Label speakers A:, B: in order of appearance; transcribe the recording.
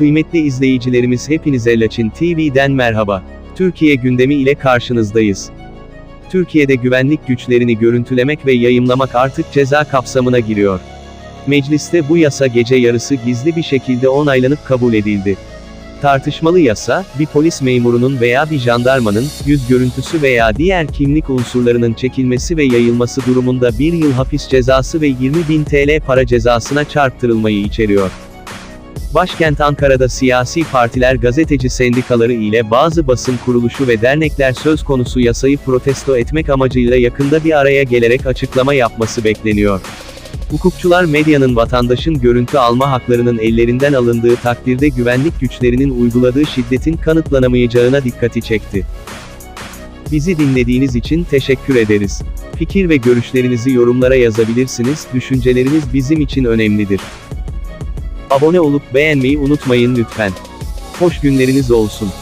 A: Kıymetli izleyicilerimiz hepinize Laçin TV'den merhaba. Türkiye gündemi ile karşınızdayız. Türkiye'de güvenlik güçlerini görüntülemek ve yayımlamak artık ceza kapsamına giriyor. Mecliste bu yasa gece yarısı gizli bir şekilde onaylanıp kabul edildi. Tartışmalı yasa, bir polis memurunun veya bir jandarmanın, yüz görüntüsü veya diğer kimlik unsurlarının çekilmesi ve yayılması durumunda bir yıl hapis cezası ve 20 bin TL para cezasına çarptırılmayı içeriyor. Başkent Ankara'da siyasi partiler gazeteci sendikaları ile bazı basın kuruluşu ve dernekler söz konusu yasayı protesto etmek amacıyla yakında bir araya gelerek açıklama yapması bekleniyor. Hukukçular medyanın vatandaşın görüntü alma haklarının ellerinden alındığı takdirde güvenlik güçlerinin uyguladığı şiddetin kanıtlanamayacağına dikkati çekti. Bizi dinlediğiniz için teşekkür ederiz. Fikir ve görüşlerinizi yorumlara yazabilirsiniz, düşünceleriniz bizim için önemlidir. Abone olup beğenmeyi unutmayın lütfen. Hoş günleriniz olsun.